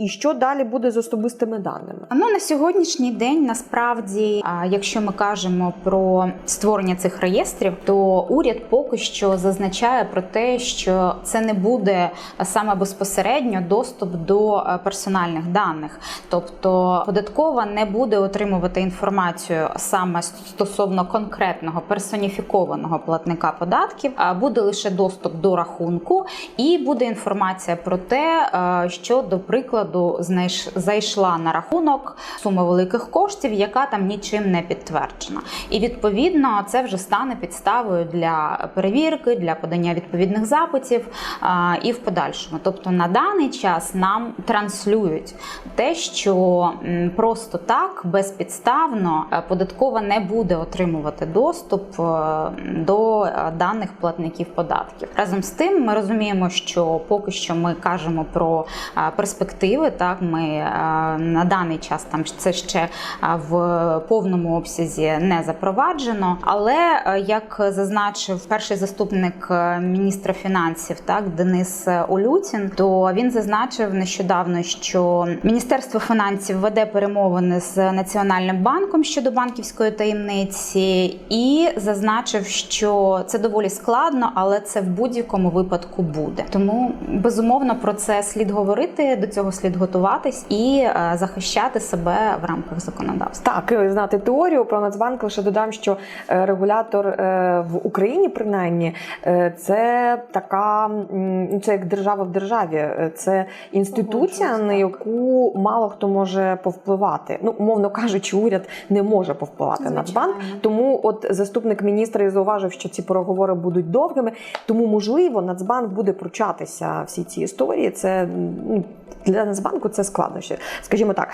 І що далі буде з особистими даними? Ну на сьогоднішній день насправді, якщо ми кажемо про створення цих реєстрів, то уряд поки що зазначає про те, що це не буде саме безпосередньо доступ до персональних даних, тобто податкова не буде отримувати інформацію саме стосовно конкретного персоніфікованого платника податків, а буде лише доступ до рахунку, і буде інформація про те, е, що до прикладу знайш- зайшла на рахунок сума великих коштів, яка там нічим не підтверджена. І відповідно це вже стане підставою для перевірки, для подання відповідних запитів і в подальшому. Тобто на даний час нам транслюють те, що просто так безпідставно е, податкова не буде отримувати доступ е, до е, даних платників податків. Разом з тим, ми розуміємо, що поки що ми кажемо про е, перспективи. Так, ми е, на даний час там це ще в повному обсязі не запроваджено. Але е, як зазначив перший заступник е, міністра фінансів, так Денис Улютін, то він зазначив нещодавно, що Міністерство фінансів веде перемовини з Національним банком щодо банківської таємниці, і зазначив, що це доволі складно, але це в будь-якому випадку буде. Тому безумовно про це слід говорити, до цього слід готуватись і е, захищати себе в рамках законодавства. Так, знати теорію про Нацбанк лише додам, що е, регулятор е, в Україні, принаймні, це така це як держава в державі. Це інституція, на яку мало хто може повпливати. Ну, умовно кажучи, уряд не може повпливати на Нацбанк. Тому, от заступник міністра і зауважив, що ці переговори будуть довгими. Тому, можливо, Нацбанк буде пручатися всі ці історії. Це ну, для Нацбанку це складнощі, скажімо так.